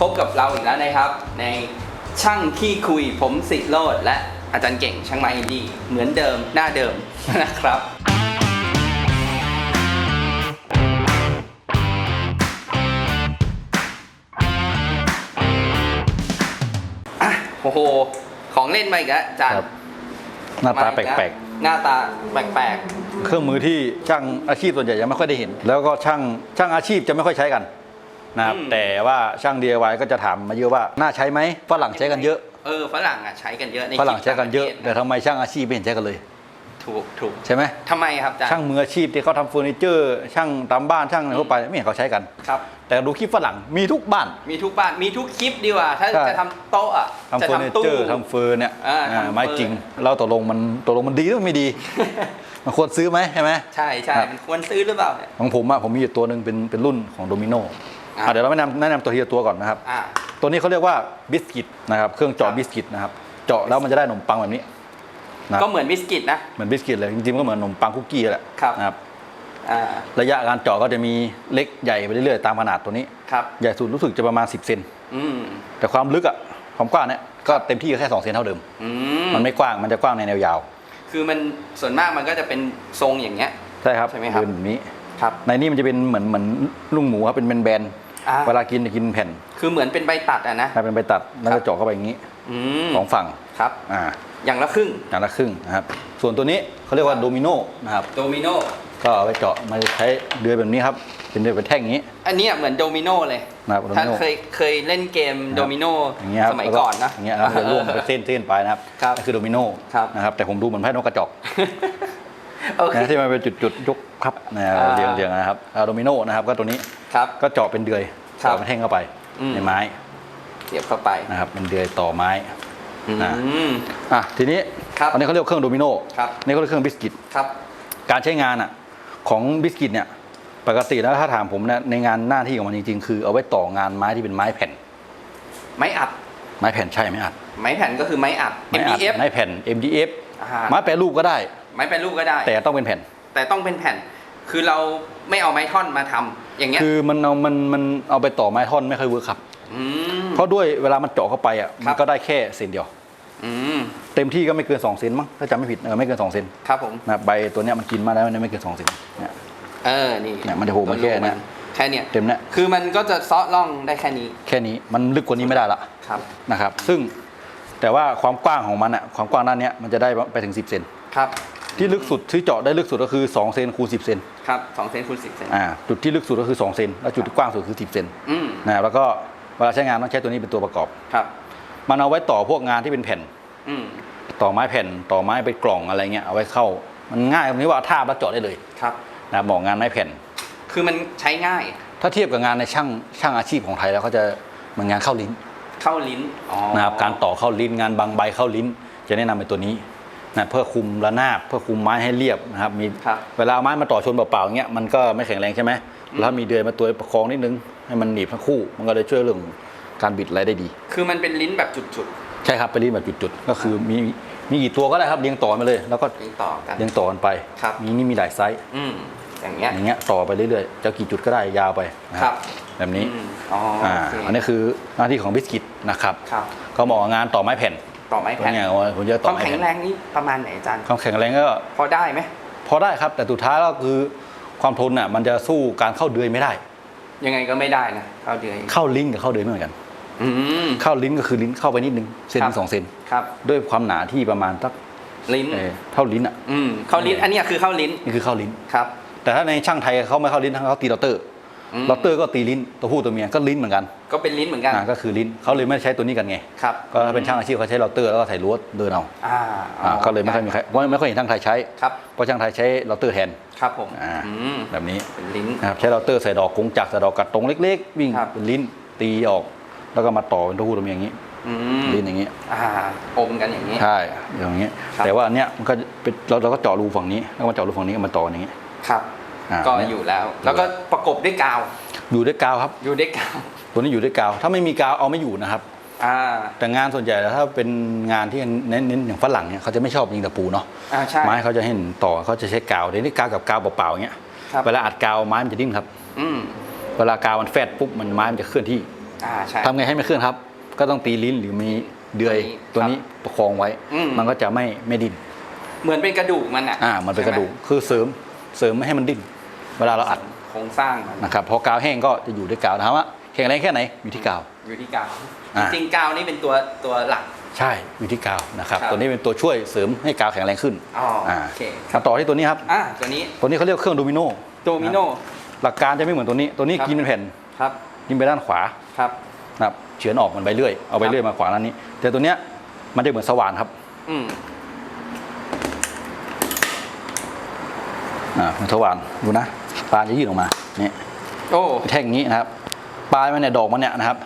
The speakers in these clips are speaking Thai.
พบกับเราอีกแล้วนะครับ ในช่างที่คุยผมสิโรดและอาจารย์เก่งช่างไม้อินดี้เหมือนเดิมหน้าเดิมนะครับ อะโอ้โห ของเล่นมาอีกแล้วอาจารย์ครับหน้าตามาแปอีลกหน้าตาแปลกๆ เครื่องมือที่ช่างอาชีพส่วนใหญ่ยังไม่ค่อยได้เห็น แล้วก็ช่างช่างอาชีพจะไม่ค่อยใช้กัน นะครับแต่ว่าช่าง DIY ก็จะถามมาเยอะว่าน่าใช้ไหมฝรั่งใช้กันเยอะๆเออฝรั่งอะใช้กันเยอะในฝรั่งใช้กันเยอะ คลิปแต่ต่างประทศทำไมช่างอาชีพไม่เห็นใช้กันเลยถูกถูกใช่ไหมทำไมครับอาจารย์ช่างมืออาชีพที่เขาทำเฟอร์นิเจอร์ ช่างตามบ้านช่างอะไรทั่วไปไม่เห็นเขาใช้กัน ครับ แต่ดูคลิปฝรั่งมีทุกบ้าน มีทุกบ้านมีทุกคลิปดีกว่า ถ้าใช่ จะทำโต๊ะอะทำจะเฟอร์นิทำตู้ เจอร์ทำเฟอร์เนี่ยอ่าอ่าทำเฟอร์ไม้จริงเราตกลงมันตกลงมันดีหรือไม่ดี มันควรซื้อไหมใช่ไหม ใช่ใช่ครับ มันควรซื้อหรือเปล่าเนี่ยของผมอะผมมีอยู่ตัวหนึ่งเป็นเป็นรุ่นของโดมิโน อะเดี๋ยวเราแนะนำแนะนำตัวทีละตัวก่อนนะครับ อ่าตัวนี้เขาเรียกว่าบิสกิตนะครับเครื่องครัเจาะบบิสกิตนะครับเจาะแล้วมันจะได้ขนมปังแบบนี้นะก็เหมือนบิสกิตนะ เหมือนบิสกิตเลยจริงๆมันก็เหมือนขนมปังคุกกี้แหละครับ นะครับอ่าระยะการเจาะก็จะมีเล็กใหญ่ไปเรื่อยๆตามขนาดตัวนี้ ครับ ใหญ่สุดรู้สึกจะประมาณ 10เซนอืมแต่ความลึกอะความกว้างเนี่ยก็เต็มที่ก็แค่2เซนเท่าเดิม อืมมันไม่กว้างมันจะกว้างในแนวยาวคือมันส่วนมากมันก็จะเป็นทรงอย่างเงี้ย ใช่ครับใช่ไหมครับ เป็นแบบนี้ ครับ ในนี้มันจะเป็นเหมือนเหมือนลุงหมูครับเป็นแบน อ่าๆเวลากินจะกินแผ่นคือเหมือนเป็นใบตัดอะนะ ถ้าเป็นใบตัดแล้วครัก็บเจาะเข้าไปอย่างนี้อืมสองฝั่งครับ อ่าอย่างละครึ่งอย่างละครึ่งนะครับ ส่วนตัวนี้เขาเรียกว่าโดมิโนนะครับ โดมิโนก็เอาไปเจาะมันจะใช้เดือยแบบนี้ครับ เป็นเดือยเป็นแท่งอย่างนี้ อันเนี้ยเหมือนโดมิโนเลยนะครับโดถ้ามิโนเคยเคยเล่นเกมโดมิโนอย่างเงี้ยครับสมัยก่อนนะ อย่างเงี้ยครับจะร่วงเป็นเส้นเส้นๆไปนะครับครับนั่นคือโดมิโนครับ นะครับ แต่ผมดูเหมือนไพ่นกกระจอก โอเค นะที่มันเป็นจุดๆยกพับนะอ่าเรียงเรียงๆนะครับเอาโดมิโนนะครับก็ตัวนี้ครับ ก็เจาะเป็นเดือยครับ เจาะเป็นแท่งเข้าไปอืมในไม้เสียบเข้าไปนะครับ เป็นเดือยต่อไม้อือ่ามอะทีนี้ครับอันนี้เขาเรียกว่าเครื่องโดมิโนครับนี่เขาเรียกเครื่องบิสกิต ครับ การใช้งานอะของบิสกิตเนี่ยปกติแล้วถ้าถามผมเนี่ยในงานหน้าที่ของมันจริงๆ คือเอาไว้ต่องานไม้ที่เป็นไม้แผ่น ไม้อัด ไม้แผ่นใช่ไหมอัดไม้แผ่นก็คือไม้อัด ไม้อัด MDF ไม้แผ่น MDF อ่า ไม้แปรรูปก็ได้ ไม้แปรรูปก็ได้ แต่ต้องเป็นแผ่น แต่ต้องเป็นแผ่น คือเราไม่เอาไม้ท่อนมาทำอย่างเงี้ย คือมันเอามันมันเอาไปต่อไม้ท่อนไม่ค่อยเวิร์คครับมเพราะด้วยเวลามันเจาะเข้าไปอะครัมับนก็ได้แค่เซนเดียวอืมเต็มที่ก็ไม่เกิน2เซนมั้งถ้าจำไม่ผิดเออไม่เกิน2เซนครับผมนะใบตัวเนี้ยมันกินมาแล้วเนี่ยไม่เกิน2เซนเนี่ยเออนี่เนี่ยมันจะโผล่มาแค่เนี้ยแค่เนี้ยเต็มเนี่ยคือมันก็จะเซาะร่องได้แค่นี้ แค่นี้มันลึกกว่านี้ไม่ได้ละครับนะครับ ซึ่งแต่ว่าความกว้างของมันอะความกว้างด้านเนี้ยมันจะได้ไปถึง 10เซนครับ ที่ลึกสุดที่เจาะได้ลึกสุดก็คือ2เซนคูณ10เซนครับสองเซนคูณสิบเซน อ่าจุดที่ลึกสุดก็คือ2เซนแล้วจุดที่กว้างสุดคือ10เซนอืม นะครับแล้วก็เวลาใช้งานต้องใช้ตัวนี้เป็นตัวประกอบ ครับ มันเอาไว้ต่อพวกงานที่เป็นแผ่น อืม ต่อไม้แผ่นต่อไม้เป็นกล่องอะไรเงี้ยเอาไว้เข้า มันง่ายตรงนี้ว่าทาบแล้วเจาะได้เลยครับ นะครับบอกงานไม้แผ่น คือมันใช้ง่าย ถ้าเทียบกับงานในช่างช่างอาชีพของไทยแล้วเขาจะเหมือนงานเข้าลิ้นเข้าลิ้น อ๋อนะครับการต่อเข้าลิ้นงานบางใบเข้าลิ้น จะแนะนำเป็นตัวนี้ นะเพื่อคุมระนาบเพื่อคุมไม้ให้เรียบนะครับมีครับเวลาเอาไม้มาต่อชนเปล่าๆอย่างเงี้ยมันก็ไม่แข็งแรงใช่ไหมแล้วมีเดือยมาตัวประคองนิดนึงให้มันหนีบทั้งคู่ มันก็เลยช่วยเรื่องการบิดอะไรได้ดี คือมันเป็นลิ้นแบบจุดใช่ครับไปรีดแบบจุดๆก็คือมีมีกี่ตัวก็ได้ครับเรียงต่อมาเลย แล้วก็ๆลิ้นต่อกัน เรียงต่อกันไปครับ มีนี่มีหลายไซส์อืมอย่างเงี้ยอย่างเงี้ยต่อไปเรื่อยๆจะกี่จุดก็ได้ยาวไปนะคครัรับบแบบนี้อืมอ๋ออ่าโอเคอันนี้คือหน้าที่ของบิสกิตนะครับ ครับเขาบอกว่างานต่อไม้แผ่น ต่อไม้ตัวแผ่นเนี้ยว่าผมจะคต่อวามไม้แข็งแผ่นแรงนี่ประมาณไหนอาจารย์ ความแข็งแรงก็พอได้ไหมพอได้ครับ แต่สุดท้ายก็คือความทนน่ะมันจะสู้การเข้าเดือยไม่ได้ ยังไงก็ไม่ได้นะเข้าเดือยเข้าลิ้นกับเข้าเดือยไม่เหมือนกัน อืม เข้าลิ้นก็คือลิ้นเข้าไปนิดนึงเซนครัถึบงสองเซนครับ ด้วยความหนาที่ประมาณสักลิ้นเอ่อเท่าลิ้นอะอืมเข้าลิ้นอันเนี้ยคือเข้าลิ้นนี่คือเข้าลิ้น ครับ แต่ถ้าในช่างไทยเขาไม่เข้าลิ้นทั้งเขาตีลอตเตอร์อืม ลอตเตอร์ก็ตีลิ้นตัวผู้ตัวเมียก็ลิ้นเหมือนกันก็เป็นลิ้นเหมือนกันอ่าก็คือลิ้นเขาเลยไม่ได้ใช้ตัวนี้กันไงครับก็ถ้าเป็นช่างอาชีพเขาใช้ลอตเตอร์แล้วก็ใส่ลวดเดินเอาอ่าอ่าก็เลยไม่ค่อยมีใครไม่ไม่ค่อยเห็นช่างไทยใช้ครับเพราะช่างไทยใช้ลอตเตอร์แทนครับผมอ่าอืมแบบนี้เป็นลิ้นนะครับใช้ลอตเตอร์ใส่ดอกกงจักรใส่ดอกกัดตรงเล็ก ๆ วิ่งครับเป็นลิ้นตีออก แล้วก็มาต่อเป็นตัวผู้ตัวเมียอย่างนี้อืมลิ้นอย่างนี้อ่าอมกันอย่างนี้ใช่อย่างนี้ครับแต่ว่าอันเนี้ยมันก็เป็นเราเราก็เจาะรูฝั่งนี้แล้วก็มาเจาะรูฝั่งนี้ก็มาต่ออย่างนี้ครับ อ่า ก็อยู่แล้ว แล้วก็ประกบด้วยกาว อยู่ด้วยกาวครับ อยู่ด้วยกาว ตัวนี้อยู่ด้วยกาว ถ้าไม่มีกาวเอาไม่อยู่นะครับ อ่า แต่งานส่วนใหญ่แล้วถ้าเป็นงานที่เน้นเน้นอย่างฝรั่งเนี่ยเขาจะไม่ชอบยิงตะปูเนาะอ่าใช่ ไม้เขาจะเห็นต่อเขาจะใช้กาวเดี๋ยวนี้กาวกับกาวเปล่าๆอย่างเงี้ยครับ เวลาอัดกาวไม้มันจะดิ้นครับ อืม เวลากาวมันแฟดปุ๊บมันไม้มันจะเคลื่อนที่อ่าใช่ ทำไงให้ไม่เคลื่อนครับ ก็ต้องตีลิ้นหรือมีเดือยตัตัววนี้นี้ประคองไว้ อืม มันก็จะไม่ไม่ดิ้นเหมือนเป็นกระดูกมันอะอ่ามันเป็นกระดูกคือเสริมเสริมไม่ให้มันดิ้น เวลาเราอัดโครงสร้างมันนะครับพอกาวแห้งก็จะอยู่ด้วยกาวถามว่าแข็งแรงแค่ไหนอยู่ที่กาว อยู่ที่กาวอ่า จริงๆกาวนี่เป็นตัวตัวหลัก ใช่อยู่ที่กาวนะครับครับ ตัวนี้เป็นตัวช่วยเสริมให้กาวแข็งแรงขึ้นอ๋ออ่โอเคมาต่อที่ตัวนี้ครับอ่าตัวนี้ตัวนี้เขาเรียกเครื่องโดมิโนโดมิโน หลักการจะไม่เหมือนตัวนี้ตัวนี้ครับ กินเป็นแผ่นครับกินไปด้านขวาครับ นะครับเฉือนออกมันไปเรื่อยเอาไปเรื่อยมาขวาด้านนี้ แต่ตัวเนี้ยมันจะเหมือนสว่านครับอืมอ่าเหมือนสว่านดูนะ ปลายจะยื่นออกมาเนี่ยโอ้แท่งอย่างนี้นะครับ ปลายมันเนี่ยดอกมันเนี่ยนะครับ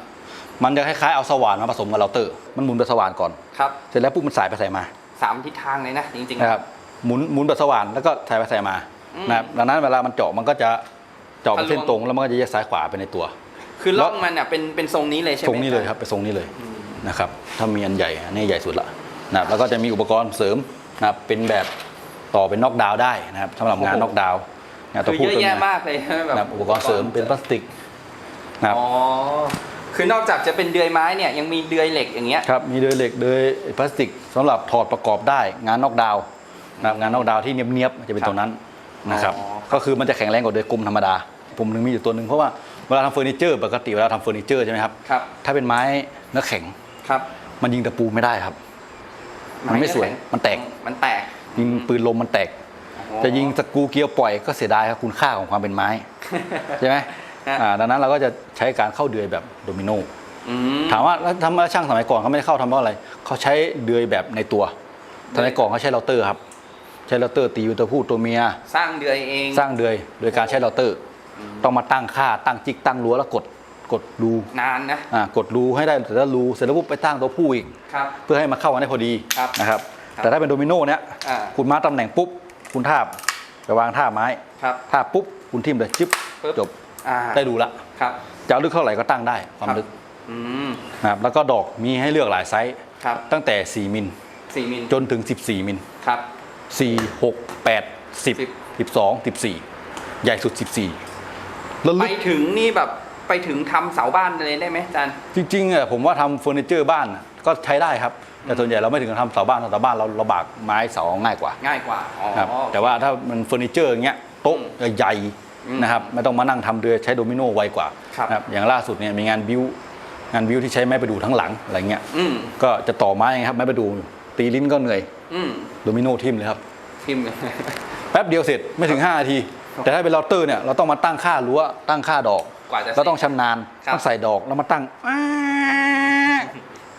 มันจะคล้ายๆเอาสว่านมาผสมกับเราเตอร์มันหมุนแบบสว่านก่อนครับเสร็จแล้วปุ๊บมันสายไปใส่มาสามทิศทางเลยนะจริงๆนะครับหมุนหมุนแบบสว่านแล้วก็สายไปใส่มาอืมนะครับดังนั้นเวลามันเจาะมันก็จะเจาะเป็นทะลวงเส้นตรงแล้วมันก็จะแยกซ้ายขวาไปในตัว คือล่องมันอะเป็นเป็นทรงนี้เลยใช่ไหมทรงนี้เลยครับไปทรงนี้เลยนะครับถ้ามีอันใหญ่อันนี้ใหญ่สุดละนะครับแล้วก็จะมีอุปกรณ์เสริมนะครับเป็นแบบต่อเป็นน็อกดาวน์ได้นะครับสำหรับงานน็อกดาว น์นะตัวคือผู้เยอะตัวเมีแยะยมากเลยแบนะครับบอุปกรณ์เสริมเป็นพลาสติกนะครับอ๋อคือนอกจากจะเป็นเดือยไม้เนี่ยยังมีเดือยเหล็กอย่างเงี้ย ครับมีเดือยเหล็กเดือยพลาสติกสำหรับถอดประกอบได้งานนอกดาวน์นะครับงานนอกดาวน์ที่เนียบๆจะเป็นครับตัวนั้นนะครับอ๋อ ก็คือมันจะแข็งแรงกว่าเดือยกลมธรรมดา ผมถึงมีอยู่ตัวหนึ่งเพราะว่าเวลาทำเฟอร์นิเจอร์ปกติเวลาทำเฟอร์นิเจอร์ใช่ไหมครับครับถ้าเป็นไม้เนื้อแข็งครับมันยิงตะปูไม่ได้ครับ มันไม่สวยมันแตก มันแตก ยิงปืนลมมันแตก จะยิงสกรูเกียวปล่อยก็เสียดายครับคุณค่าของความเป็นไม้ใช่ไหมฮะอ่าดังนั้นเราก็จะใช้การเข้าเดือยแบบโดมิโนอืมถามว่าแล้วทำไมช่างสมัยก่อนเขาไม่ได้เข้าทำเพราะอะไรเขาใช้เดือยแบบในตัวสมัยก่อนเขาใช้เราเตอร์ครับ ใช้เราเตอร์ตีตัวผู้ตัวเมีย สร้างเดือยเองสร้างเดือยโดยการใช้เราเตอร์ต้องมาตั้งค่าตั้งจิกตั้งรั้วแล้วกดกดรูนานนะอ่ากดรูให้ได้เสร็จแล้วรูเสร็จแล้วปุ๊บไปตั้งตัวผู้อีกครับเพื่อให้มันเข้ากันได้พอดีครับนะครับครับ แต่ถ้าเป็นโดมิโนเนี้ยอ่าคุณมาตำแหน่งปุ๊บ คุณทาบไปวางท่าไม้ครับทาบปุ๊บคุณทิ่มเลยจิ๊บปึ๊บ จบอ่าได้ดูละครับ จะเอาลึกเท่าไหร่ก็ตั้งได้ความครับ ลึกอืมนะครับแล้วก็ดอกมีให้เลือกหลายไซส์ครับตั้งแต่ 4 มิลสี่มิลจนถึง 14 มิล ครับ 4 6 8สิบ10 12 14 ใหญ่สุด 14 แล้วไปลึกถึงนี่แบบไปถึงทำเสาบ้านเลยได้ไหมอาจารย์ จริงๆอะผมว่าทำเฟอร์นิเจอร์บ้านอะ ก็ใช้ได้ครับ แต่ส่วนใหญ่เราไม่ถึงกับทำเสาบ้านเสาบ้านเราเราบากไม้เสาง่ายกว่าง่ายกว่าอ๋อ ครับแต่ว่าถ้ามันเฟอร์นิเจอร์อย่างเงี้ยโต๊ะใหญ่อืมๆนะครับไม่ต้องมานั่งทำเรือใช้โดมิโนไวกว่าครับ นะครับอย่างล่าสุดเนี่ยมีงานบิวงานบิวที่ใช้ไม้ประดู่ทั้งหลังอะไรเงี้ยอืมก็จะต่อไม้ไงครับไม้ประดู่ตีลิ้นก็เหนื่อยอืมโดมิโนทิ่มเลยครับพิมพ์กันแป๊บเดียวเสร็จไม่ถึง 5 นาที แต่ถ้าเป็นเราเตอร์เนี่ยเราต้องมาตั้งค่ารั้วตั้งค่าดอกกว่าจะเสร็จเราต้องชำนาญครับ ต้องใส่ดอกแล้วมาตั้ง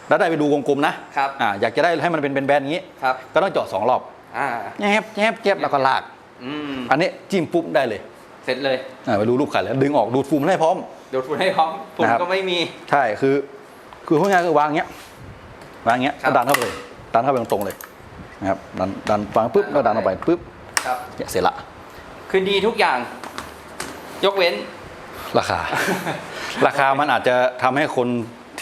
แล้วได้ไปดูวงกลมนะครับอ่าอยากจะได้ให้มันเป็นแบนๆอย่างนี้ ครับก็ต้องเจาะสองรอบอ่าแงบแงบแงบแล้วก็ลาก อืมอันนี้จิ้มปุ๊บได้เลยเสร็จเลยอ่าไปดูรูปขันแล้วดึงออกดูดฝุ่นให้พร้อม เดี๋ยวฝุ่นให้พร้อมฝุ่นนะครับ ก็ไม่มี ใช่คือ คือพูดง่ายๆคือวางอย่างเงี้ยวางอย่างเงี้ยครับ แล้วดันเข้าไปเลยดันเข้าไปตรงๆเลยนะครับดันดันวางปุ๊บแล้วดันออกไปปุ๊บครับ เนี่ยเสร็จละคือดีทุกอย่าง ยกเว้น ราคา ราคามันอาจจะทำให้คน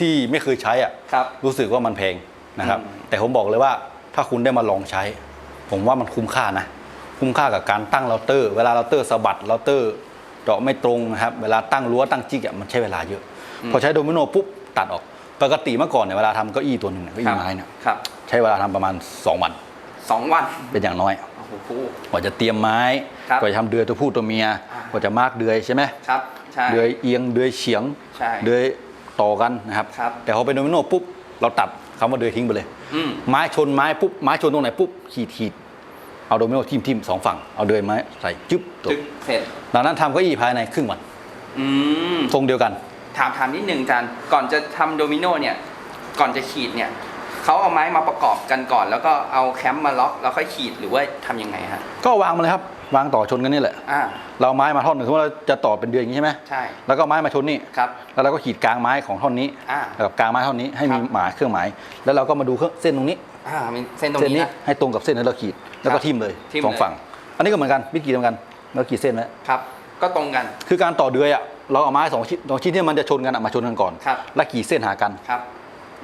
ที่ไม่เคยใช้อะครับ รู้สึกว่ามันแพงนะครับอืมแต่ผมบอกเลยว่าถ้าคุณได้มาลองใช้ ผมว่ามันคุ้มค่านะ คุ้มค่ากับการตั้งเราเตอร์ เวลาเราเตอร์สะบัดเราเตอร์เจาะไม่ตรงนะครับเวลาตั้งรั้วตั้งจิกอะมันใช้เวลาเยอะ พอใช้โดมิโนปุ๊บตัดออกปกติเมื่อก่อนเนี่ยเวลาทำเก้าอี้ตัวหนึ่งเนี่ยเก้าครัอี้บไม้เนี่ยครับ ใช้เวลาทำประมาณ 2 วันสองวันเป็นอย่างน้อยโอ้โหกว่าจะเตรียมไม้ครับกว่าจะทำเดือยตัวผู้ตัวเมียอ่ากว่าจะมาร์กเดือยใช่ไหมครับใช่เดือยเอียงเดือยเฉียงใช่เดือย ต่อกันนะครับ ครับ แต่พอเป็นโดมิโนปุ๊บเราตัดคำว่าเดือยทิ้งไปเลย อืม ไม้ชนไม้ปุ๊บไม้ชนตรงไหนปุ๊บขีดขีดเอาโดมิโนทิมทิมสองฝั่งเอาเดือยไม้ใส่จึ๊บจบจึกเสร็จ ดังนั้นทำเก้าอี้ภายในครึ่งวันอืม ทรงเดียวกัน ถามถามนิดนึงอาจารย์ก่อนจะทำโดมิโนเนี่ย ก่อนจะขีดเนี่ย เขาเอาไม้มาประกอบกันก่อน แล้วก็เอาแคมป์มาล็อกแล้วค่อยขีดหรือว่าทำยังไงฮะ ก็วางมาเลยครับ วางต่อชนกันนี่แหละ อ่า เราเอาไม้มาท่อนหนึ่งสมมติเราจะต่อเป็นเดือยอย่างนี้ใช่ไหมใช่ แล้วก็ไม้มาชนนี่ ครับ แล้วเราก็ขีดกลางไม้ของท่อนนี้อ่ากับกลางไม้ท่อนนี้ให้มีครับ หมายเครื่องหมาย แล้วเราก็มาดูเครื่องเส้นตรงนี้ อ่ามีเส้นตรงเส้นนี้นี้นะ ให้ตรงกับเส้นที่เราขีด แล้วก็ครับทิ่มเลยทิ่มสองเลย ฝั่ง อันนี้ก็เหมือนกันวิธีเดียวกันเราขีดเส้นไว้ครับ ก็ตรงกัน คือการต่อเดือยอะเราเอาไม้สองชิ้นสองชิ้นที่มันจะชนกันอะมาชนกันก่อน ครับ แล้วขีดเส้นหากัน ครับ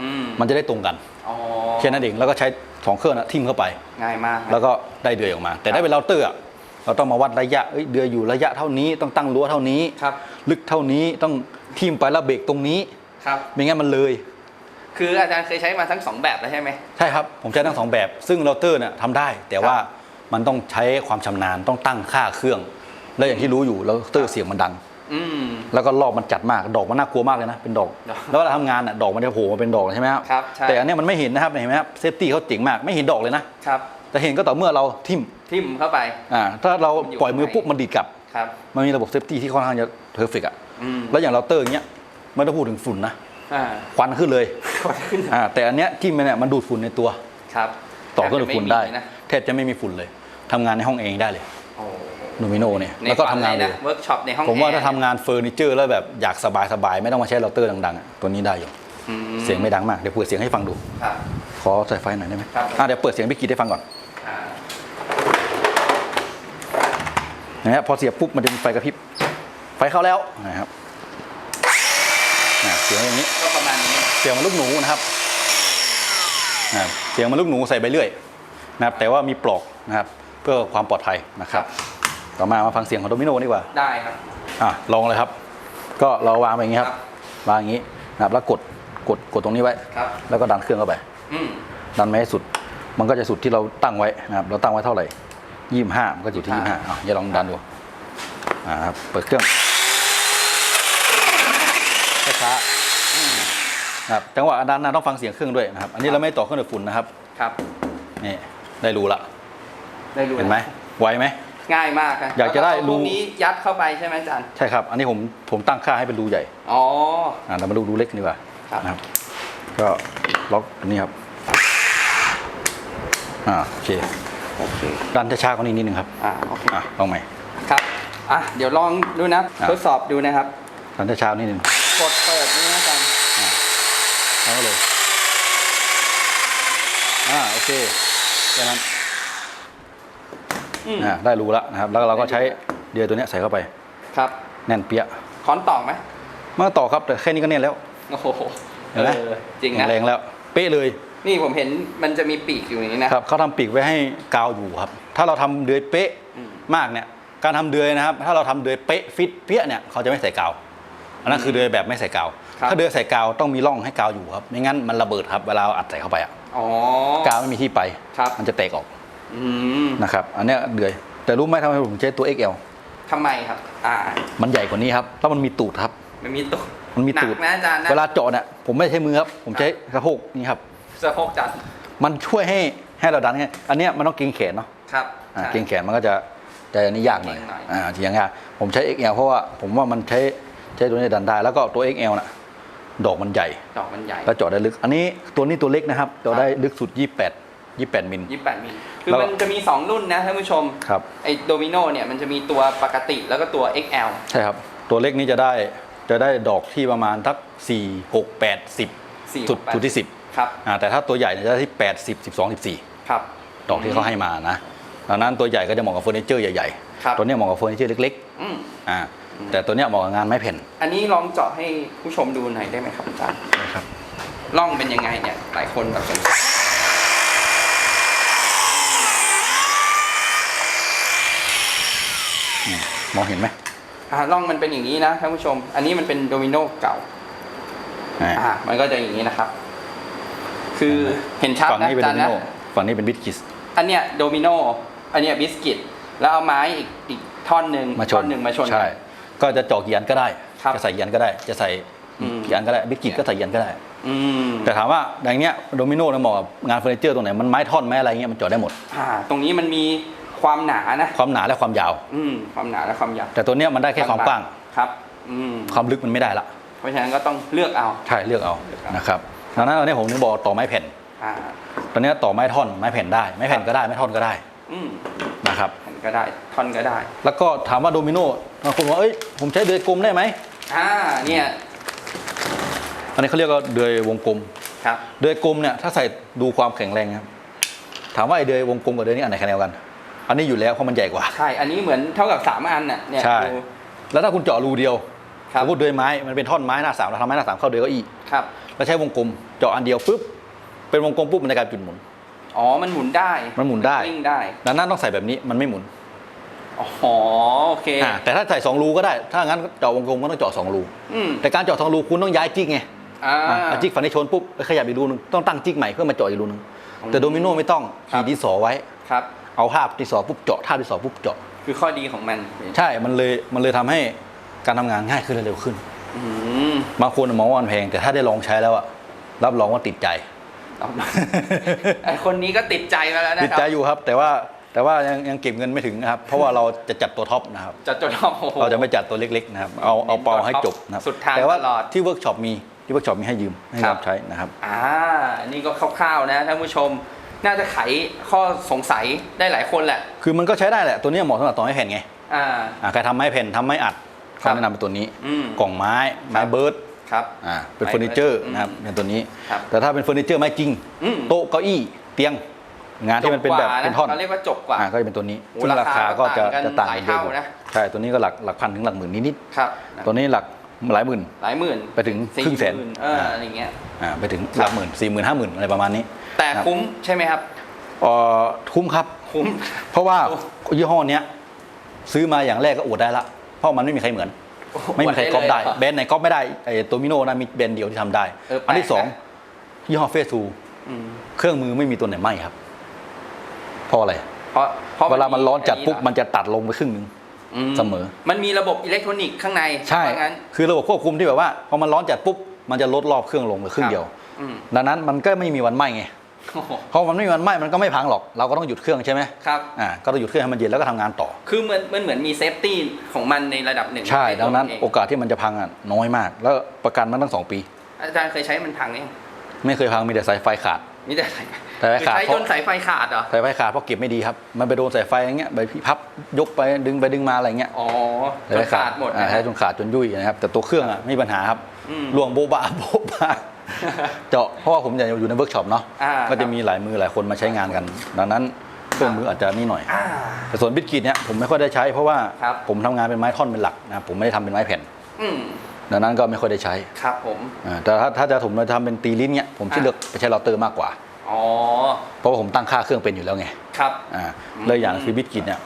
อืมมันจะได้ตรงกันอ๋อแค่นั้นเอง แล้วก็ใช้สองเครื่องนะทิ่มเข้าไป ง่ายมากนะ แล้วก็ได้เดือยออกมา แต่ถ้าเป็นเราเตอร์อะ เราต้องมาวัดระยะเอ้ยเดือยอยู่ระยะเท่านี้ต้องตั้งรั้วเท่านี้ครับ ลึกเท่านี้ต้องทิ่มไปแล้วเบรกตรงนี้ครับไม่งั้นมันเลย คืออาจารย์เคยใช้มาทั้งสองแบบแล้วใช่ไหมใช่ครับผมใช้ทั้งสองแบบ ซึ่งเราเตอร์เนี่ยทำได้ แต่ว่ามันต้องใช้ความชำนาญต้องตั้งค่าเครื่อง แล้วอย่างที่รู้อยู่เราเตอร์เสียงมันดังอืมแล้วก็รอบมันจัดมากดอกมันน่ากลัวมากเลยนะเป็นดอกดอก แล้วเวลาทำงานอะดอกมันจะโผล่มาเป็นดอกใช่ไหมครับครับใช่แต่อันเนี้ยมันไม่เห็นนะครับเห็นไหมครับเซฟตี้เขาเจ๋งมากไม่เห็นดอกเลยนะครับ แต่เห็นก็ต่อเมื่อเราทิ่มทิ่มเข้าไป อ่าถ้าเรามันอยู่ปล่อยมือข้างในปุ๊บมันดีดกลับ ครับ มันมีระบบเซฟตี้ที่ค่อนข้างจะเพอร์เฟกต์อะอืมแล้วอย่างเราเตอร์อย่างเงี้ยไม่ต้องพูดถึงฝุ่นนะอ่าควันขึ้นเลยก่อนขึ้นอ่าแต่อันเนี้ยที่มันเนี่ยมันดูดฝุ่นในตัว ครับต่อเครื่องดูดฝุ่นได้ แทบจะม่มีนะแทบจะไม่มีฝุ่นเลยทำงานในห้องเองได้เลยโอ้โนมิโนเนี่ยในแล้วก็ฝัทำงานเลเลยยนะเวิร์กช็อปในห้องผมว่าแอร์ถ้าทำงานเฟอร์นิเจอร์แล้วแบบอยากสบายๆ ไม่ต้องมาใช้เราเตอร์ดังๆอะตัวนี้ได้อยู่ อืมเสียงไม่ดังมาก เดี๋ยวเปิดเสียงให้ฟังดู ครับ ขอใส่ไฟหน่อยได้ไหมครับ อะเดี๋ยวเปิดเสียงพี่กีดให้ฟังก่อน อ่า นะฮะพอเสียบปุ๊บมันจะมีไฟกระพริบ ไฟเข้าแล้วนะครับอะเสียงอย่างนี้ก็ประมาณนี้เสียงมันลูกหนูนะครับอะเสียงมันลูกหนูใส่ไปเรื่อยนะครับ แต่ว่ามีปลอกนะครับเพื่อความปลอดภัยนะครับ ต่อมามาฟังเสียงของโดมิโนดีกว่าได้ครับอะลองเลยครับ ก็เราวางไปอย่างนี้ครับครับวางอย่างนี้นะครับแล้วกดกดกดตรงนี้ไว้ครับแล้วก็ดันเครื่องเข้าไปอืมดันไม่ให้สุด มันก็จะสุดที่เราตั้งไว้นะครับ เราตั้งไว้เท่าไหร่ ยี่ห้ามันก็อยู่ที่ยี่ห้าอะอย่าลองดันดูอ่าครับเปิดเครื่องช้าๆนะครับจังหวะดันนะต้องฟังเสียงเครื่องด้วยนะครับ อันนี้เราไม่ต่อเครื่องดูดฝุ่นนะครับ ครับ นี่ได้รู้ละได้รู้เห็นไหมไวไหมง่ายมากครับอยากจะได้แล้วพรูวกนี้ยัดเข้าไปใช่ไหมอาจารย์ใช่ครับ อันนี้ผมผมตั้งค่าให้เป็นรูใหญ่อ๋ออ่าเรามาดูรูเล็กดีกว่าครับนะครับ ก็ล็อกอันนี้ครับอ่าโอเค โอเคดันช้าๆกว่านี้นิดนึงครับอ่าโอเคอะลองใหม่ครับอะเดี๋ยวลองดูนะอะทดสอบดูนะครับดันช้าๆนิดนึงกดเปิดนี่นะอาจารย์เอาเลยอ่าโอเคแค่นั้นอืมอ่าได้รู้แล้วนะครับ แล้วเราก็ใช้เดียร์ตัวเนี้ยใส่เข้าไปครับแน่นเปี้ยะค้อนตอกไหมมาต่อครับแต่แค่นี้ก็แน่นแล้วโอ้โหเห็นไหมออจริงแข็นะแรงแล้ว เป๊ะเลย นี่ผมเห็นมันจะมีปีกอยู่อย่างนี้นะ ครับเขาทำปีกไว้ให้กาวอยู่ครับ ถ้าเราทำเดือยเป๊ะอืม มากเนี่ย การทำเดือยนะครับ ถ้าเราทำเดือยเป๊ะฟิตเปี้ยเนี่ยเขาจะไม่ใส่กาว อันนั้นคือเดือยแบบไม่ใส่กาว ครับ ถ้าเดือยใส่กาวต้องมีร่องให้กาวอยู่ครับ ไม่งั้นมันระเบิดครับเวลาเราอัดใส่เข้าไปอะอ๋อ กาวไม่มีที่ไป ครับ มันจะแตกออกอืมนะครับ อันเนี้ยเดือย แต่รู้ไหมทำไมผมใช้ตัว XL ทำไมครับ อ่า มันใหญ่กว่านี้ครับ แล้วมันมีตูดครับ มันมีตูดมันมีหนัตูกดนะอาจารย์นะ เวลาเจาะเนี่ยผมไม่ใช้มือครับ ผมใช้กระโพกนี่ครับ สะโพกจัดมันช่วยให้ให้เราดันให้อันเนี้ยมันต้องเกรงแขนเนาะครับอ่าใช่ เกรงแขนมันก็จะจะอันนี้ยากหน่อยเกรงหน่อย อ่าทียงยากผมใช้ XL เพราะว่าผมว่ามันใช้ใช้ตัวนี้ดันได้ แล้วก็ตัว XL น่ะดอกมันใหญ่ ดอกมันใหญ่ แล้วเจาะได้ลึก อันนี้ตัวนี้ตัวเล็กนะครับเจาะได้ลึกสุด 28 28มิล ยี่แปดมิล คือแล้ว มันจะมี 2 รุ่นนะท่านผู้ชม ครับ ไอ้โดมิโนเนี่ยมันจะมีตัวปกติแล้วก็ตัว XL ใช่ครับ ตัวเล็กนี้จะได้จะได้ดอกที่ประมาณทัก4 6 8 10 4สุด6 8สุดที่ ครับ10อ่าแต่ถ้าตัวใหญ่เนี่ยจะได้ที่ 8 10 12 14 ครับ ดอกที่เขาให้มานะดังนั้นตัวใหญ่ก็จะเหมาะกับเฟอร์นิเจอร์ใหญ่ครับ ๆ ตัวเนี้ยเหมาะกับเฟอร์นิเจอร์เล็กอืมๆ อ่า แต่ตัวเนี้ยเหมาะกับงานไม้แผ่น อันนี้ลองเจาะให้ผู้ชมดูหน่อยได้ไหมครับอาจารย์นะครับร่องเป็นยังไงเนี่ย หลายคนแบบสงสัยมองเห็นไหมอ่าร่องมันเป็นอย่างนี้นะท่านผู้ชม อันนี้มันเป็นโดมิโนเก่า อ่า อ่ามันก็จะอย่างนี้นะครับ คือเห็นชัดฝั่งนะนี้เป็นอาโดจารย์มินะโนฝั่งนี้เป็นบิสกิส อันเนี้ยโดมิโนอันเนี้ยบิสกิต แล้วเอาไม้อีกอีกท่อนหนึ่งมาชท่อนนหนึ่งมาชนใช่กันก็จะเจาะกี่อันก็ได้ ครับจะใส่กี่อันก็ได้ จะใส่อืม กี่อันก็ได้บิสกิตก็ใส่กี่อันก็ได้ อืมแต่ถามว่าอย่างเนี้ยโดมิโนเนี่ยเหมาะกับงานเฟอร์นิเจอร์ตรงไหนมันไม้ท่อนไม้อะไรเงี้ยมันเจาะได้หมด อ่าตรงนี้มันมีความหนานะความหนาและความยาว อืมความหนาและความยาวแต่ตัวเนี้ยมันได้แค่ความกว้าง ครับ อืมความลึกมันไม่ได้ละ เพราะฉะนั้นก็ต้องเลือกเอา ใช่เลือกเอาเลือกเอานะครับ ดังนั้นตอนนี้ผมถึงบอกต่อไม้แผ่น อ่าตอนนี้ต่อไม้ท่อนไม้แผ่นได้ ไม้แผ่นก็ได้ไม้ท่อนก็ได้อืมนะครับมันก็ได้ท่อนก็ได้ แล้วก็ถามว่าโดมิโนบางคนบอกว่าเอ้ยผมใช้เดือยกลมได้ไหมอ่าเนี่ยอันนี้เขาเรียกว่าเดือยวงกลม ครับเดือยกลมเนี่ยถ้าใส่ดูความแข็งแรงครับถามว่าไอเดือยวงกลมกับเดือยนี้อันไหนแข็งแรงกว่ากัน อันนี้อยู่แล้วเพราะมันใหญ่กว่า ใช่อันนี้เหมือนเท่ากับสามอันน่ะเนี่ยใช่ ดูแล้วถ้าคุณเจาะรูเดียวครับสมมติเดือยไม้มันเป็นท่อนไม้หน้าสามเราทำไม้หน้าสามเข้าเดือยเก็อี ครับ แล้วใช้วงกลมเจาะอันเดียวปุ๊บเป็นวงกลมปุ๊บมันจะกลายเป็นจุดหมุน อ๋อ มันหมุนได้มันหมุนได้กลิ้งได้ ดังนั้นต้องใส่แบบนี้มันไม่หมุนอ๋อโอเคอ่าแต่ถ้าใส่สองรูก็ได้ ถ้างั้นเจาะวงกลมก็ต้องเจาะสองรูอืมแต่การเจาะสองรูคุณต้องย้ายจิ๊กไงอ่า อะเอาจิกฝั่งนี้ชนปุ๊บขยับอีกรูนึงต้องตั้งจิกใหม่เพื่อมาเจาะอีกรูนึงอืมแต่โดมิโนไม่ต้องครัขีบดที่สอไว้ ครับ เอาท่าที่สอปุ๊บเจาะท่าที่สอปุ๊บเจาะคือข้อดีของมัน ใช่มันเลยมันเลยทำให้การทำงานง่ายขึ้นและเร็วขึ้นอืม บางคนมองว่ามันแพงแต่ถ้าได้ลองใช้แล้วอะรับรองว่าติดใจเอามาไอคนนี้ก็ติดใจมาแล้วนะติดครัใจอยู่ครับ แต่ว่าแต่ว่ายังยังเก็บเงินไม่ถึงนะครับ เพราะว่าเราจะจัดตัวท็อปนะครับจะจดเอาโอ้โหเราจะไม่จัดตัวเล็กๆนะครับเอาเอาเปาให้จบนะครับสุดทางแต่ว่าตลอดที่เวิร์กช็อปมีที่เวิร์กช็อปมีให้ยืมให้ครัรับบใช้นะครับอ่านี่ก็คร่าวๆนะท่านผู้ชมน่าจะไขข้อสงสัยได้หลายคนแหละ คือมันก็ใช้ได้แหละ ตัวนี้เหมาะสำหรับต่อไม้แผ่นไง อ่าอ่าใครทำไม้แผ่นทำไม้อัดครั เขาบแนะนำเป็นตัวนี้อืมกล่องไม้ไม้ครับเบิร์ดครับอ่าเป็นไม้เฟอร์นิเจอร์เบิร์ดนะครับอืมเป็นตัวนี้ ครับแต่ถ้าเป็นเฟอร์นิเจอร์ไม้จริง อืม โต๊ะเก้าอี้เตียง งานที่มันเป็นแบบจกว่าะเป็นท่อนเราเรียกว่าจบกว่า อ่าก็จะเป็นตัวนี้โอ้ซึ่งราคาก็จะราคาก็จะต่างต่างกันเยอะหลายเท่านะ ใช่ตัวนี้ก็หลักหลักพันถึงหลักหมื่นนิดครับๆตัวนี้หลักหลายหมื่น หลายหมื่นไปถึงสี่ครึ่งแสนหมื่เอออะไรเงี้ย อ่าไปถึงหลักหมื่นสี่หมื่นห้าหมื่นอะไรประมาณนี้แต่ครับคุ้มใช่ไหมครับ เอ่อคุ้มครับ คุ้ม เพราะว่าโอ้ยี่ห้อเนี้ยซื้อมาอย่างแรกก็อวดได้ละ เพราะมันไม่มีใครเหมือน ไม่มีใครก๊อปได้เลยเหแบรนด์ไหนก๊อปไม่ได้ไอ้ตัวมิโนนะมีแบรนด์เดียวที่ทำได้ เออแปลกอันที่สองนะยี่ห้อเฟสทูอืมเครื่องมือไม่มีตัวไหนไหม้ครับเพราะอะไรเพราะเพราะเวลามันร้อนจัดไปุ๊บมันจะตัดลงไปครึ่งหนึ่งเสมอ มันมีระบบอิเล็กทรอนิกส์ข้างในใช่ ว่างั้น คือระบบควบคุมที่แบบว่าพอมันร้อนจัดปุ๊บมันจะลดรอบเครื่องลงไปครึ่งเดียว อืม ดังนั้นมันก็ไม่มีวันไหม้ไงโอ้โห เพราะมันไม่มีวันไหม้มันก็ไม่พังหรอก เราก็ต้องหยุดเครื่องใช่ไหมครับอ่าก็ต้องหยุดเครื่องให้มันเย็นแล้วก็ทำงานต่อ คือเหมือนมันเหมือนมีเซฟตี้ของมันในระดับหนึ่งใช่ใตัวดังนั้นเอโอกาสที่มันจะพังอะน้อยมาก แล้วประกันมันตั้งสองปี อาจารย์เคยใช้มันพังไหมไม่เคยพังมีแต่สายไฟขาดมีแต่สายสายไฟขาดคือใช้เพราะจนสายไฟขาดเหรอสายไฟขาดเพราะเก็บไม่ดีครับ มันไปโดนสายไฟอย่างเงี้ยใบพี่พับยกไปดึงไปดึงมาอะไรเงี้ยอ๋อจสายนไฟขาดหมดอ่านะใช้จนขาดจนยุ่ยนะครับแต่ตัวเครื่องอะไม่มีปัญหาครับอืมล่วงโบ๊ะบะโบ๊ะบะ เจาะเพราะว่าผมจะอยู่ในเวิร์กช็อปเนาะอ่าก็จะมีหลายมือหลายคนมาใช้งานกัน ดังนั้นเครื่องมืออาจจะนี่หน่อย อ่าแต่ส่วนบิดกีดเนี่ยผมไม่ค่อยได้ใช้ เพราะว่าครับ ผมทำงานเป็นไม้ท่อนเป็นหลักนะครับผมไม่ได้ทำเป็นไม้แผ่น อืมดังนั้นก็ไม่ค่อยได้ใช้ครับผม อ่าแต่ถ้าถ้าจะผมมาทำเป็นตีลิ้นเนี่ยผมจะอ่า เลือกไปใช้เราเตอร์มากกว่า อ๋อเพราะว่าผมตั้งค่าเครื่องเป็นอยู่แล้วไงครับ อ่าอืมเลยอย่างคือบิดกิตเนี่ย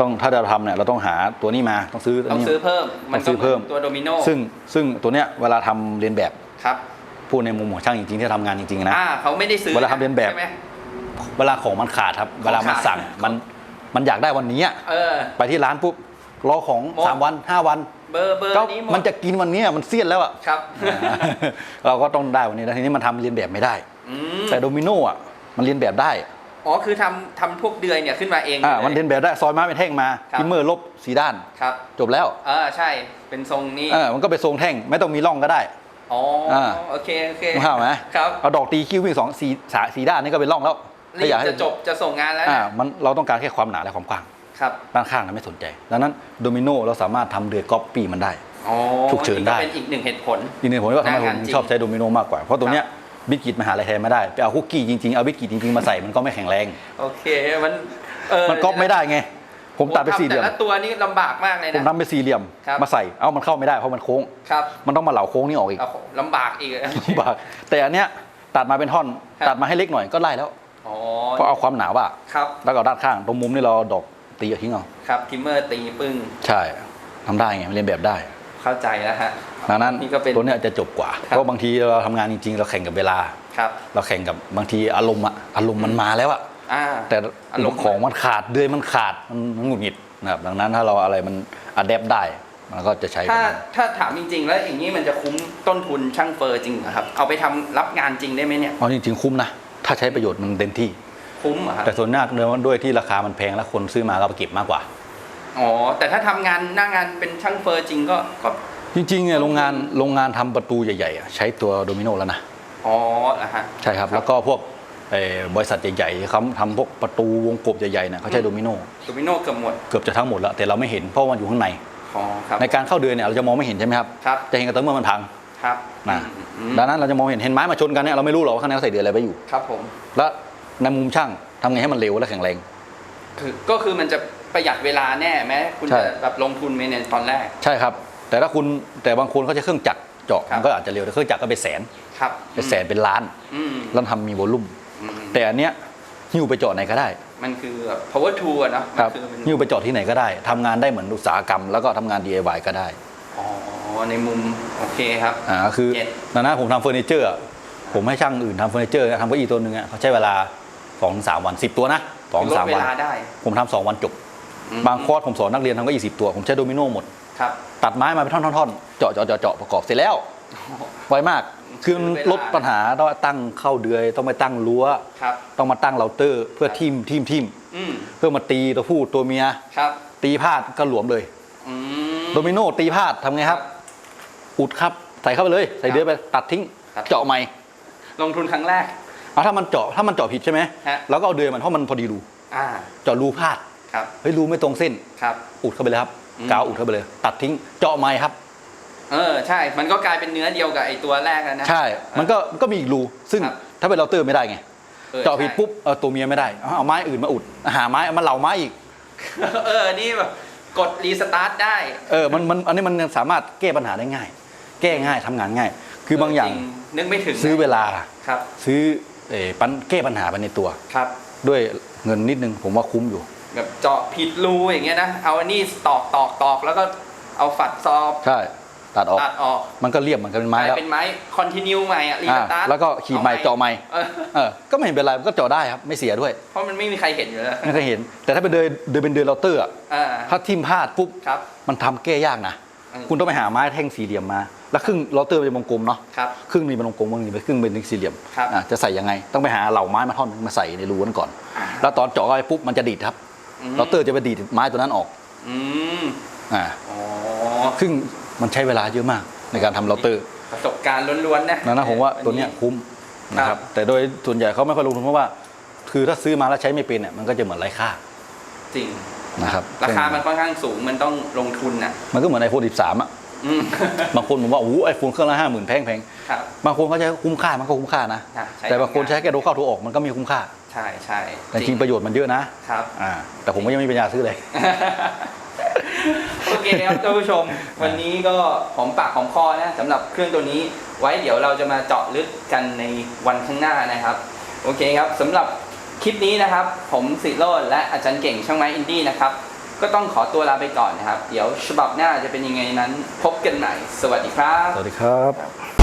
ต้องถ้าจะทำเนี่ยเราต้องหาตัวนี้มาต้องซื้อต้องนี้ ซื้อเพิ่มต้องซื้อเพิ่ม ตัวโดมิโนซึ่งซึ่งตัวเนี้ยเวลาทำเรียนแบบครับ พูดในมุมของช่างจริงๆที่ทำงานจริงๆนะ อ่าเขาไม่ได้ซื้อเวลาทำเรียนแบบ ใช่ไหม เวลาของมันขาดครับ เวลามันสั่งขาด มันมันอยากได้วันนี้อะเออ ไปที่ร้านปุ๊บรอของหมด สามวันห้าวันเบอร์เบอร์ก็นี้หมดมันจะกินวันนี้อะมันเสี้ยนแล้วอะ ครับอ่าเราก็ต้องได้วันนี้แล้วทีนี้มันทำเรียนแบบไม่ได้ อืมแต่โดมิโนอะมันเรียนแบบได้อ๋อคือทำทำพวกเดือยเนี่ยขึ้นมาเองอ่าลย มันเรียนแบบได้ซอยไม้เป็นแท่งมาครับ พิมเมอร์ลบสีด้าน ครับจบแล้วเออใช่เป็นทรงนี้ เออมันก็ไปทรงแท่งไม่ต้องมีร่องก็ได้ อ๋ออา โอเคโอเคเข้าไหมครับเอาดอกตีคิ้ววิ่งสองสีสาสีด้านนี่ก็เป็นร่องแล้วรีถ้าอยากบให้จะจบจะส่งงานแล้วอ่านะมันเราต้องการแค่ความหนาและความกว้างครับด้านข้างนะไม่สนใจ ดังนั้นโดมิโนเราสามารถทำเดือยก๊อปปี้มันได้ อ๋อฉุกเฉินได้เป็นอีกหนึ่งเหตุผลทีนี้ผมก็ทำไมหน้างานผมจริง ชอบใช้โดมิโนมากกว่า เพราะตรงเนี้ยบิสกิตมาหาอะไรแทนไม่ได้ไปเอาคุกกี้จริงๆเอาบิสกิตจริงๆมาใส่มันก็ไม่แข็งแรง โอเคมันเออมันก๊อปไม่ได้ไง ผมตัดไปสี่เหลี่ยมแต่ละตัวนี่ลำบากมากเลยผมนะทำเป็นสี่เหลี่ยมครับมาใส่เอ้ามันเข้าไม่ได้เพราะมันโค้งครับมันต้องมาเหลาโค้งนี่ออกอีกเอาลำบากอีกลำบากแต่อันเนี้ยตัดมาเป็นท่อนครับตัดมาให้เล็กหน่อยก็ไล่แล้วอ๋อเพราะเอาความหนาว่าครับแล้วก็ด้านข้างตรงมุมนี่เราดอกตีเอาทิ้งเอาครับทิมเมอร์ตีปึ้งใช่ทำได้ไงมันเรียนแบบได้ เข้าใจแล้วฮะดังนั้นนี่ก็เป็นตัวเนี้ยจะจบกว่าครับเพราะบางทีเราทำงานจริงๆ เราแข่งกับเวลาครับเราแข่งกับบางทีอารมณ์อะอารมณ์มันมาแล้วอะ อ่าแต่อารมณ์ของมันขาดเดือยมันขาดมันมันหงุดหงิดนะครับดังนั้นถ้าเราอะไรมันอัดแอปได้มันก็จะใช้ถ้าแบบนั้นถ้าถามจริง ๆ แล้วอย่างนี้มันจะคุ้มต้นทุนช่างเฟอร์จริงเหรอครับเอาไปทำรับงานจริงได้ไหมเนี่ยเอาจริงๆคุ้มนะถ้าใช้ประโยชน์มันเต็มที่คุ้มเหรอครับแต่ส่วนมากเนื่องด้วยที่ราคามันแพงแล้วคนซื้อมาก็เอาไปเก็บมากกว่าอ๋อแต่ถ้าทำงานหน้างานเป็นช่างเฟอร์จริงก็ก็จริงๆเนี่ยโรงงานโรงงานทำประตูใหญ่ๆอะใช้ตัวโดมิโนแล้วนะอ๋อเหรอฮะใช่ครับแล้วก็พวกเอ่อ บริษัทใหญ่ๆเขาทำพวกประตูวงกบใหญ่ๆเนี่ยเขาใช้โดมิโนโดมิโนเกือบหมดเกือบจะทั้งหมดแล้วแต่เราไม่เห็นเพราะว่ามันอยู่ข้างในอ๋อครับในการเข้าเดือนเนี่ยเราจะมองไม่เห็นใช่ไหมครับครับจะเห็นกันแต่เมื่อมันพังครับนะอืมดังนั้นเราจะมองเห็นเห็นไม้มาชนกันเนี่ยเราไม่รู้หรอกว่าข้างในเขาใส่เดือนอะไรไปอยู่ครับผมแล้วในมุมช่างทำไงให้มันเร็วและแข็งแรงคือก็คือมันจะประหยัดเวลาแน่แม้คุณใช่จะแบบลงทุนไปในตอนแรก ใช่ครับ แต่ถ้าคุณแต่บางคนเขาใช้เครื่องจักรเจาะครับมันก็อาจจะเร็วแต่เครื่องจักรก็เป็นแสนครับเป็นแสนเป็นล้านอืมแล้วทำมีวอลลุ่มอืม แต่อันเนี้ยหิ้วไปเจาะไหนก็ได้ มันคือแบบ power tool อะเนาะครับมันคือเป็นหิ้วไปเจาะที่ไหนก็ได้ทำงานได้เหมือนอุตสาหกรรม แล้วก็ทำงาน DIY ก็ได้อ๋อในมุมโอเคครับ อ่าคือเจ็ด นานะผมทำเฟอร์นิเจอร์อะผมให้ช่างอื่นทำเฟอร์นิเจอร์ทำเก้าอี้ตัวหนึ่งอะเขาใช้เวลาสองสามวันสิบตัวนะสองลดสามเววันลาได้ผมทำสองวันจบ อืมบางคอร์สผมสอนนักเรียนทำเก็ยี่สิบตัวผมใช้โดมิโนหมด ครับ ตัดไม้มาเป็นท่อนๆๆเจาะเจาะเจาะเจาะประกอบเสร็จแล้ว ไวมาก คือมันเวลาลดปัญหาต้องตั้งเข้าเดือย ต้องไปตั้งรั้วครับ ต้องมาตั้งเราเตอร์เพื่อทิมทิมทิมอืมเพื่อมาตีตัวผู้ตัวเมีย ครับตีพลาดก็หลวมเลยอืม โดมิโนตีพลาดทำไงครับ อุดครับ ใส่เข้าไปเลย ใส่เดือยไปตัดทิ้งครับเจาะใหม่ลงทุนครั้งแรก เอาถ้ามันเจาะถ้ามันเจาะผิดใช่ไหมฮะแล้วก็เอาเดือยมันเพราะมันพอดีรูอ่าเจาะรูพลาดครับเฮ้ยรูไม่ตรงเส้น ครับ อุดเข้าไปเลยครับ อืม กาวอุดเข้าไปเลย ตัดทิ้งเจาะใหม่ครับ เออใช่ มันก็กลายเป็นเนื้อเดียวกับไอตัวแรกแล้วนะ ใช่ มันก็มันก็มีอีกรูซึ่งครับ ถ้าเป็นเราเตอร์ไม่ได้ไงออเจาะผิดใช่ปุ๊บเอาตัวเมียไม่ได้เอาเอาไม้อื่นมาอุดหาไม้เอามาเหลาไม้อีกเออ นี่แบบกดรีสตาร์ทได้เออมันมันอันนี้มันสามารถแก้ปัญหาได้ง่าย แก้ง่ายทำงานง่าย คือบางอย่างจรินึกไม่ถึงซื้อเวลา ครับ ซื้อเออปัญแก้ปัญหาไปในตัว ครับ ด้วยเงินนิดนึงผมว่าคุ้มอยู่ แบบเจาะผิดรูอย่างเงี้ยนะ เอาอันนี้ตอกตอกตอกแล้วก็เอาฝัดซอบ ใช่ ตัดออก ตัดออกมันก็เรียบเหมือนกันเป็นไม้กลายแล้วเป็นไม้คอนติเนียใหม่อะรีสอ่าตาร์ทแล้วก็ขีดใหม่เจาะใหม่เออเออก็ไม่เห็นเป็นไรมันก็เจาะได้ครับไม่เสียด้วยเพราะมันไม่มีใครเห็นอยู่แล้วไม่เคยเห็น แต่ถ้าเป็นเดินเดินเป็นเดินเราเตอร์อะอ่าถ้าทิ่มพลาดปุ๊บครับ มันทำแก้ยากนะอืม คุณต้องไปหาไม้แท่งสี่เหลี่ยมมาแล้วครึ่งเราเตอร์เป็นวงกลมเนาะครับ ครึ่งนี้เป็นวงกลมครึ่งนี้เป็นครึ่งเป็นสี่เหลี่ยมครับ อะจะใส่ยังไงต้องไปหาเหล่าไม้มาท่อนหนึ่งมาใส่ในรูนั้นก่อน แล้วตอนเจาะเข้าไปปุ๊บมันจะดีดครับอืมเราเตอร์จะไปดีดไม้ตัวนั้นออกอืมอ่า อ๋อ ซึ่ง มันใช้เวลาเยอะมากในการทำเราเตอร์ประสบการณ์ล้วนๆนะนะนะผมว่าตัวเนี้ยคุ้มนะครับแต่โดยส่วนใหญ่เขาไม่ค่อยลงทุนเพราะว่า คือถ้าซื้อมาแล้วใช้ไม่เป็นเนี่ยมันก็จะเหมือนไร้ค่าจริงนะครับราคามันค่อนข้างสูงมันต้องลงทุนน่ะมันก็เหมือนไอโฟน13อะอืมบางคนผมว่าโอ้ไอโฟนเครื่องละห้าหมื่นแพงแพงครับบางคนเขาใช้คุ้มค่ามันก็คุ้มค่านะอะใช้แต่บางคนทำงานใช้แค่โทรเข้าโทรออกมันก็มีคุ้มค่า ใช่ใช่แต่จริงประโยชน์มันเยอะนะครับอ่าแต่ผมก็ยังไม่มีปัญญาซื้อเลย โอเคครับท่านผู้ชม วันนี้ก็หอมปากหอมคอนะสำหรับเครื่องตัวนี้ ไว้เดี๋ยวเราจะมาเจาะลึกกันในวันข้างหน้านะครับ โอเคครับสำหรับคลิปนี้นะครับ ผมสิโรดและอาจารย์เก่งช่างไม้อินดี้นะครับ ก็ต้องขอตัวลาไปก่อนนะครับ เดี๋ยวฉบับหน้าจะเป็นยังไงนั้น พบกันใหม่สวัสดีครับ สวัสดีครับ